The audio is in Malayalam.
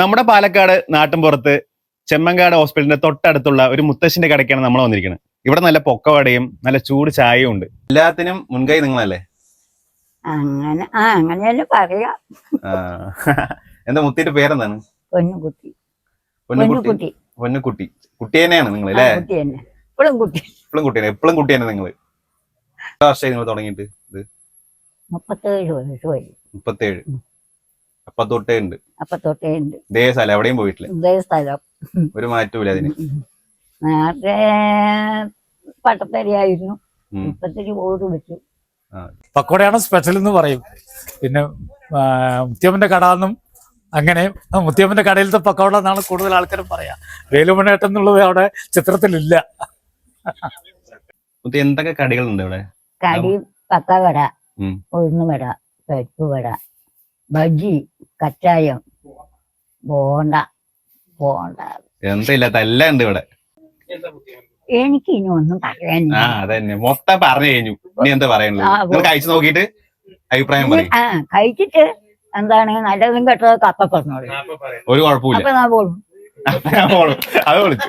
നമ്മുടെ പാലക്കാട് നാട്ടിൻപുറത്ത് ചെമ്മങ്കാട് ഹോസ്പിറ്റലിന്റെ തൊട്ടടുത്തുള്ള ഒരു മുത്തശ്ശിന്റെ കടയ്ക്കാണ് നമ്മൾ വന്നിരിക്കുന്നത് ഇവിടെ നല്ല പൊക്കവടയും നല്ല ചൂട് ചായയും ഉണ്ട്. എല്ലാത്തിനും മുൻകൈ നിങ്ങളല്ലേ? അങ്ങനെ ആ പറയാം. എന്താ മുത്തിന്റെ പേരെന്താണ്? പൊന്നുകുട്ടി. പൊന്നുകുട്ടി? പൊന്നുകുട്ടി. പൊന്നുകുട്ടി. കുട്ടി തന്നെയാണ് നിങ്ങൾ ആ, അല്ലേ കുട്ടി തന്നെ. ഇപ്പോഴും കുട്ടി. എപ്പോഴും കുട്ടി എപ്പോഴും കുട്ടി തന്നെ നിങ്ങൾ വർഷമായി നിങ്ങൾ തുടങ്ങിയിട്ട് ഇത്? മുപ്പത്തേഴ് വയസ്സ് വരും. മുപ്പത്തേഴ്. അപ്പൊ തൊട്ടേ ഉണ്ട് അപ്പൊ തൊട്ടേ ഉണ്ട് ഇതേ സ്ഥലം എവിടെയും പോയിട്ടില്ല. ഇതേ സ്ഥലം. ഒരു മാറ്റൂല അതിന്. നേരത്തെ പട്ടത്തരിയായിരുന്നു ഓട് വെച്ചു പക്കോടയാണ് സ്പെഷ്യൽ എന്ന് പറയും. പിന്നെ മുത്തിയമ്മന്റെ കട എന്നും അങ്ങനെ മുത്തിയമ്മന്റെ കടയിലത്തെ പക്കോട എന്നാണ് കൂടുതൽ ആൾക്കാരും പറയാ. വേലുമണേട്ടം എന്നുള്ളത് അവിടെ ചിത്രത്തിലില്ല. എന്തൊക്കെ കടികളുണ്ട് ഇവിടെ? കടി പക്കവട. ഉഴുന്നുവട പരിപ്പ് വട ബജി കച്ചായം ബോണ്ട ബോണ്ട എന്തില്ല എല്ലാം ഉണ്ട് ഇവിടെ. എനിക്ക് ഇനി ഒന്നും പറയാനില്ല. ആ അതന്നെ. മൊത്തം പറഞ്ഞു കഴിഞ്ഞു. ഇനി എന്താ പറയുന്നത് നിങ്ങൾ കഴിച്ചു നോക്കിയിട്ട് അഭിപ്രായം പറയും. ആ കഴിച്ചിട്ട് എന്താണ് നല്ലതും കെട്ടതൊക്കെ കപ്പ പറഞ്ഞോളൂ. ഒരു കുഴപ്പമില്ല അപ്പൊ ഞാൻ പോളും. അപ്പൊ. അത് വിളിച്ചു.